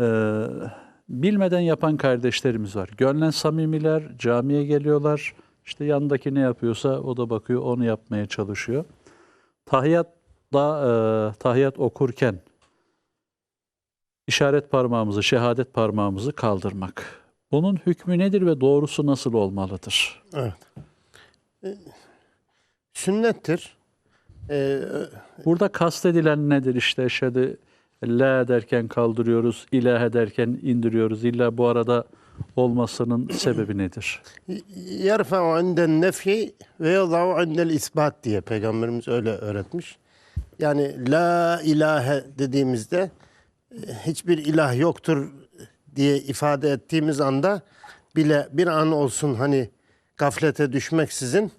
Ee, bilmeden yapan kardeşlerimiz var. Gönlen samimiler, camiye geliyorlar. İşte yanındaki ne yapıyorsa o da bakıyor, onu yapmaya çalışıyor. Tahiyyat da e, tahiyyat okurken işaret parmağımızı, şehadet parmağımızı kaldırmak. Bunun hükmü nedir ve doğrusu nasıl olmalıdır? Evet. E, Sünnettir. E, Burada kastedilen nedir? İşte eşhedü la derken kaldırıyoruz, ilah derken indiriyoruz. İlla bu arada olmasının sebebi nedir? Yerfa'u inden nefi ve yada'u indel isbat diye Peygamberimiz öyle öğretmiş. Yani la ilahe dediğimizde e, hiçbir ilah yoktur diye ifade ettiğimiz anda bile bir an olsun hani gaflete düşmeksizin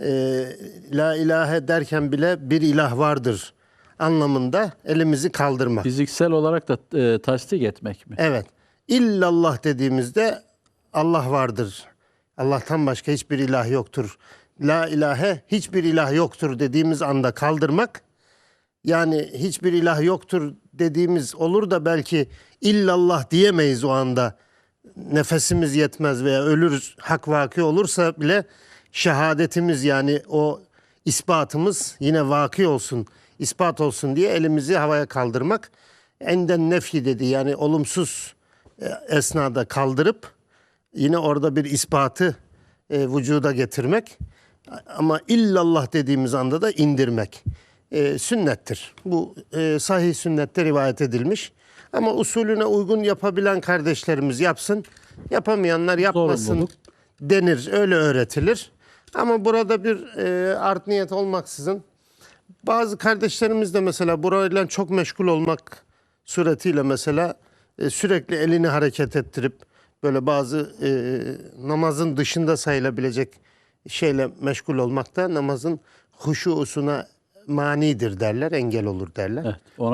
e, la ilahe derken bile bir ilah vardır anlamında elimizi kaldırmak. Fiziksel olarak da e, tasdik etmek mi? Evet. İllallah dediğimizde Allah vardır. Allah'tan başka hiçbir ilah yoktur. La ilahe hiçbir ilah yoktur dediğimiz anda kaldırmak. Yani hiçbir ilah yoktur dediğimiz olur da belki illallah diyemeyiz o anda. Nefesimiz yetmez veya ölürüz hak vaki olursa bile şehadetimiz yani o ispatımız yine vaki olsun, ispat olsun diye elimizi havaya kaldırmak. Enden nefi dedi yani olumsuz e, esnada kaldırıp yine orada bir ispatı e, vücuda getirmek. Ama illallah dediğimiz anda da indirmek. E, sünnettir. Bu e, sahih sünnette rivayet edilmiş. Ama usulüne uygun yapabilen kardeşlerimiz yapsın. Yapamayanlar yapmasın denir. Öyle öğretilir. Ama burada bir e, art niyet olmaksızın bazı kardeşlerimiz de mesela burayla çok meşgul olmak suretiyle mesela e, sürekli elini hareket ettirip böyle bazı e, namazın dışında sayılabilecek şeyle meşgul olmak da namazın huşusuna manidir derler, engel olur derler. Evet, ona